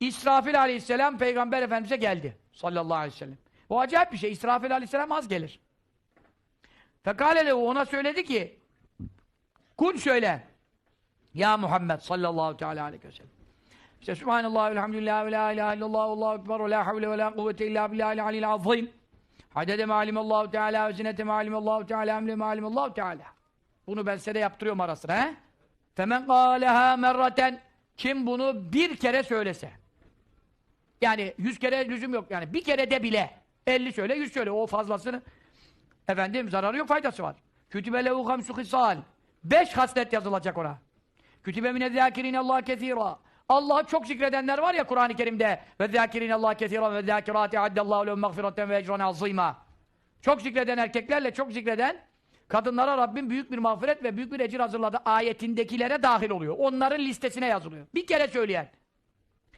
İsrafil aleyhisselam peygamber efendimize geldi. Sallallahu aleyhi ve sellem. O acayip bir şey. İsrafil aleyhisselam az gelir. Fekale ona söyledi ki Kul söyle. Ya Muhammed sallallahu teala aleyhi ve sellem. İşte Subhanallah, elhamdülillah, ve la ilahe illallah, allahu ekber, ve la havle ve la kuvvete illa billahil aliyyil azim. Hadede ma'alimallahu teala ve zinete ma'alimallahu teala emle ma'alimallahu teala. Bunu ben size de yaptırıyorum ara sıra he. Femen kâleha merraten kim bunu bir kere söylese. Yani yüz kere lüzum yok yani. Bir kere de bile. Elli söyle, yüz söyle. O fazlasını efendim zararı yok, faydası var. Kütübe lehu hamsu hisal. Beş haslet yazılacak ona. Kütübe mine zâkirine Allah kethîrâ. Allah'ı çok zikredenler var ya Kur'an-ı Kerim'de. Ve zâkirine Allah kethîrâ ve zâkirâti addallâhu lehum mağfireten ve ecran azîmâ. Çok zikreden erkeklerle çok zikreden kadınlara Rabbim büyük bir mağfiret ve büyük bir ecir hazırladı ayetindekilere dahil oluyor. Onların listesine yazılıyor. Bir kere söyleyen.